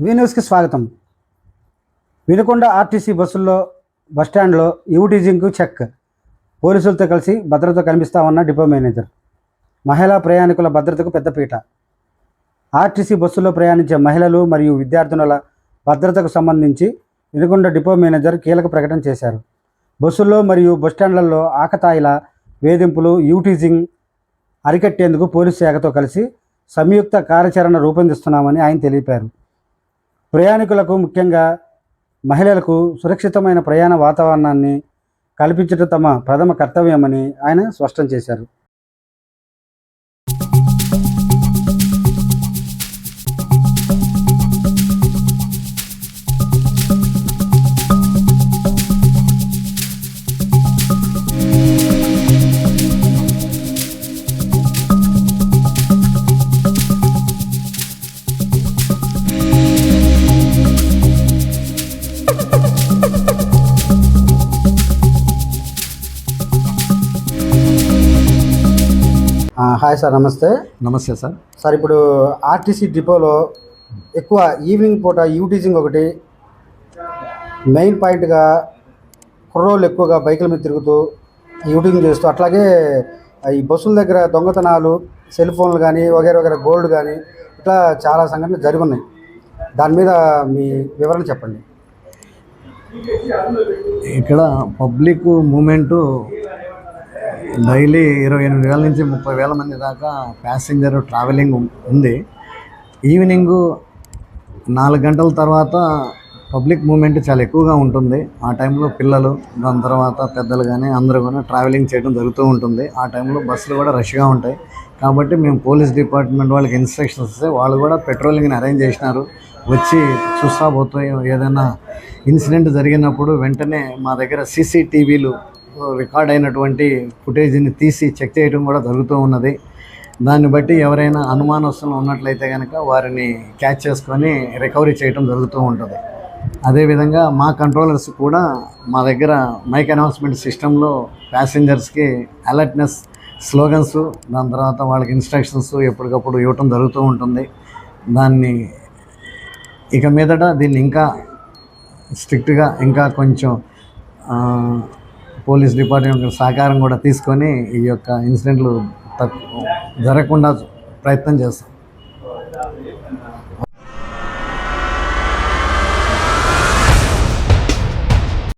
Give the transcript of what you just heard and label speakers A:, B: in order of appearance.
A: వి స్వాగతం. వినుకొండ ఆర్టీసీ బస్సుల్లో బస్టాండ్లో యూటీజింగ్కు చెక్. పోలీసులతో కలిసి భద్రత కల్పిస్తామన్న డిపో మేనేజర్. మహిళా ప్రయాణికుల భద్రతకు పెద్దపీట ఆర్టీసీ బస్సుల్లో ప్రయాణించే మహిళలు మరియు విద్యార్థినుల భద్రతకు సంబంధించి వినుకొండ డిపో మేనేజర్ కీలక ప్రకటన చేశారు. బస్సుల్లో మరియు బస్టాండ్లలో ఆకతాయిల వేధింపులు యూటీజింగ్ అరికట్టేందుకు పోలీసు శాఖతో కలిసి సంయుక్త కార్యాచరణ రూపొందిస్తున్నామని ఆయన తెలిపారు. ప్రయాణికులకు ముఖ్యంగా మహిళలకు సురక్షితమైన ప్రయాణ వాతావరణాన్ని కల్పించడం తమ ప్రథమ కర్తవ్యమని ఆయన స్పష్టం చేశారు. హాయ్ సార్ నమస్తే.
B: నమస్తే సార్.
A: సార్ ఇప్పుడు ఆర్టీసీ డిపోలో ఎక్కువ ఈవినింగ్ పూట యూటీజింగ్ ఒకటి మెయిన్ పాయింట్గా కుర్రోళ్ళు ఎక్కువగా బైకుల మీద తిరుగుతూ యూటింగ్ చేస్తూ అట్లాగే ఈ బస్సుల దగ్గర దొంగతనాలు సెల్ ఫోన్లు కానీ వగేర వగేర గోల్డ్ కానీ ఇట్లా చాలా సంఘటనలు జరిగి ఉన్నాయి దాని మీద మీ వివరణ చెప్పండి.
B: ఇక్కడ పబ్లిక్ మూమెంటు డైలీ ఇరవై ఎనిమిది వేల నుంచి ముప్పై వేల మంది దాకా ప్యాసింజర్ ట్రావెలింగ్ ఉంది. ఈవినింగ్ నాలుగు గంటల తర్వాత పబ్లిక్ మూమెంట్ చాలా ఎక్కువగా ఉంటుంది. ఆ టైంలో పిల్లలు దాని తర్వాత పెద్దలు కానీ అందరూ కూడా ట్రావెలింగ్ చేయడం జరుగుతూ ఉంటుంది. ఆ టైంలో బస్సులు కూడా రష్గా ఉంటాయి. కాబట్టి మేము పోలీస్ డిపార్ట్మెంట్ వాళ్ళకి ఇన్స్ట్రక్షన్స్ ఇస్తే వాళ్ళు కూడా పెట్రోలింగ్ని అరేంజ్ చేసినారు. వచ్చి చూస్తా పోతాయి ఏదైనా ఇన్సిడెంట్ జరిగినప్పుడు వెంటనే మా దగ్గర సీసీటీవీలు రికార్డ్ అయినటువంటి ఫుటేజ్ని తీసి చెక్ చేయడం కూడా జరుగుతూ ఉన్నది. దాన్ని బట్టి ఎవరైనా అనుమానస్తులు ఉన్నట్లయితే కనుక వారిని క్యాచ్ చేసుకొని రికవరీ చేయడం జరుగుతూ ఉంటుంది. అదేవిధంగా మా కంట్రోలర్స్ కూడా మా దగ్గర మైక్ అనౌన్స్మెంట్ సిస్టంలో ప్యాసింజర్స్కి అలర్ట్నెస్ స్లోగన్స్ దాని తర్వాత వాళ్ళకి ఇన్స్ట్రక్షన్స్ ఎప్పటికప్పుడు ఇవ్వటం జరుగుతూ ఉంటుంది. దాన్ని ఇక మీదట దీన్ని ఇంకా స్ట్రిక్ట్గా ఇంకా కొంచెం పోలీస్ డిపార్ట్మెంట్ సహకారం కూడా తీసుకొని ఈ యొక్క ఇన్సిడెంట్లు జరగకుండా ప్రయత్నం చేస్తాం.